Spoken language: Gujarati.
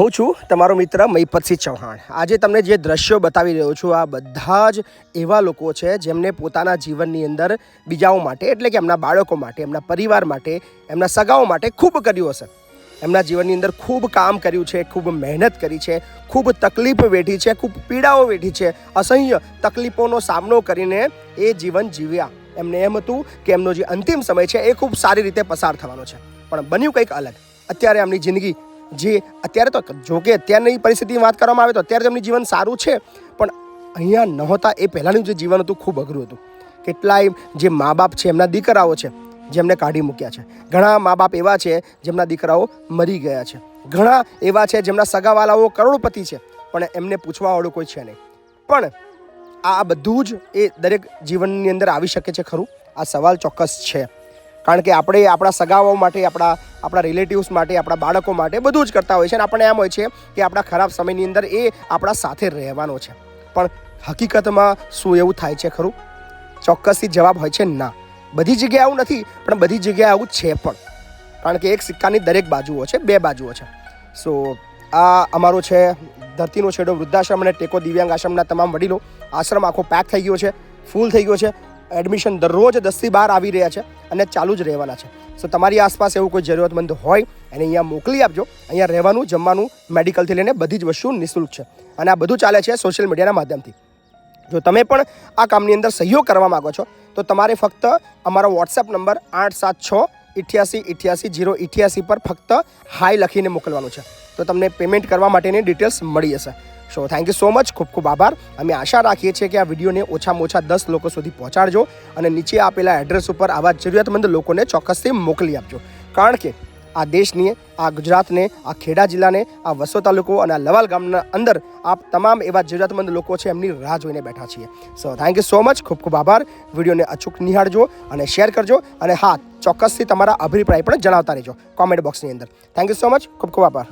હું છું તમારો મિત્ર મહીપતસિંહ ચૌહાણ. આજે તમને જે દ્રશ્યો બતાવી રહ્યો છું, આ બધા જ એવા લોકો છે જેમને પોતાના જીવનની અંદર બીજાઓ માટે, એટલે કે એમના બાળકો માટે, એમના પરિવાર માટે, એમના સગાઓ માટે ખૂબ કર્યું હશે. એમના જીવનની અંદર ખૂબ કામ કર્યું છે, ખૂબ મહેનત કરી છે, ખૂબ તકલીફ વેઠી છે, ખૂબ પીડાઓ વેઠી છે, અસહ્ય તકલીફોનો સામનો કરીને એ જીવન જીવ્યા. એમને એમ હતું કે એમનો જે અંતિમ સમય છે એ ખૂબ સારી રીતે પસાર થવાનો છે. પણ બન્યું કંઈક અલગ. અત્યારે એમની જિંદગી જે અત્યારે તો જો કે અત્યારની પરિસ્થિતિની વાત કરવામાં આવે તો અત્યારે તેમની જીવન સારું છે, પણ અહીંયા નહોતા એ પહેલાંનું જે જીવન હતું ખૂબ અઘરું હતું. કેટલાય જે મા બાપ છે, એમના દીકરાઓ છે, જેમને કાઢી મૂક્યા છે. ઘણા મા બાપ એવા છે, જેમના દીકરાઓ મરી ગયા છે. ઘણા એવા છે, જેમના સગાવાલાઓ કરોડપતિ છે, પણ એમને પૂછવાવાળું કોઈ છે નહીં. પણ આ બધું જ એ દરેક જીવનની અંદર આવી શકે છે ખરું? આ સવાલ ચોક્કસ છે. કારણ કે આપણે આપણા સગાઓ માટે, આપણા આપણા રિલેટિવ્સ માટે, આપણા બાળકો માટે બધું જ કરતા હોય છે. અને આપણને એમ હોય છે કે આપણા ખરાબ સમયની અંદર એ આપણા સાથે રહેવાનો છે. પણ હકીકતમાં શું એવું થાય છે ખરું? ચોક્કસથી જવાબ હોય છે ના. બધી જગ્યાએ આવું નથી, પણ બધી જગ્યાએ આવું છે પણ. કારણ કે એક સિક્કાની દરેક બાજુઓ છે, બે બાજુઓ છે. સો આ અમારો છે ધરતીનો છેડો વૃદ્ધાશ્રમ અને ટેકો દિવ્યાંગ આશ્રમના તમામ વડીલો. આશ્રમ આખો પેક થઈ ગયો છે ફૂલ થઈ ગયો છે. એડમિશન દરરોજ દસથી બાર આવી રહ્યા છે અને ચાલુ જ રહેવાના છે. સો તમારી આસપાસ એવું કોઈ જરૂરતમંદ હોય, એને અહીંયા મોકલી આપજો. અહીંયા રહેવાનું, જમવાનું, મેડિકલથી લઈને બધી જ વસ્તુ નિઃશુલ્ક છે. અને આ બધું ચાલે છે સોશિયલ મીડિયાના માધ્યમથી. જો તમે પણ આ કામની અંદર સહયોગ કરવા માગો છો, તો તમારે ફક્ત અમારો વોટ્સએપ નંબર આઠ સાત છ, ઇઠ્યાસી ઇઠ્યાસી, જીરો, ઇઠ્યાસી પર ફક્ત હાય લખીને મોકલવાનું છે. તો તમને પેમેન્ટ કરવા માટેની ડિટેલ્સ મળી જશે. So thank you so much ખૂબ ખૂબ આભાર. અમે આશા રાખીએ છીએ કે આ વિડીયોને ઓછામાં ઓછા દસ લોકો સુધી પહોંચાડજો અને નીચે આપેલા એડ્રેસ ઉપર આવા જરૂરિયાતમંદ લોકોને ચોક્કસથી મોકલી આપજો. કારણ કે આ દેશની, આ ગુજરાતને, આ ખેડા જિલ્લાને, આ વસો તાલુકો અને આ લવાલ ગામના અંદર આપ તમામ એવા જરૂરિયાતમંદ લોકો છે એમની રાહ જોઈને બેઠા છીએ. So thank you so much ખૂબ ખૂબ આભાર. વિડીયોને અચૂક નિહાળજો અને શેર કરજો અને હા, ચોક્કસથી તમારા અભિપ્રાય પણ જણાવતા રહેજો કોમેન્ટ બોક્સની અંદર. થેન્ક યુ સો મચ ખૂબ ખૂબ આભાર.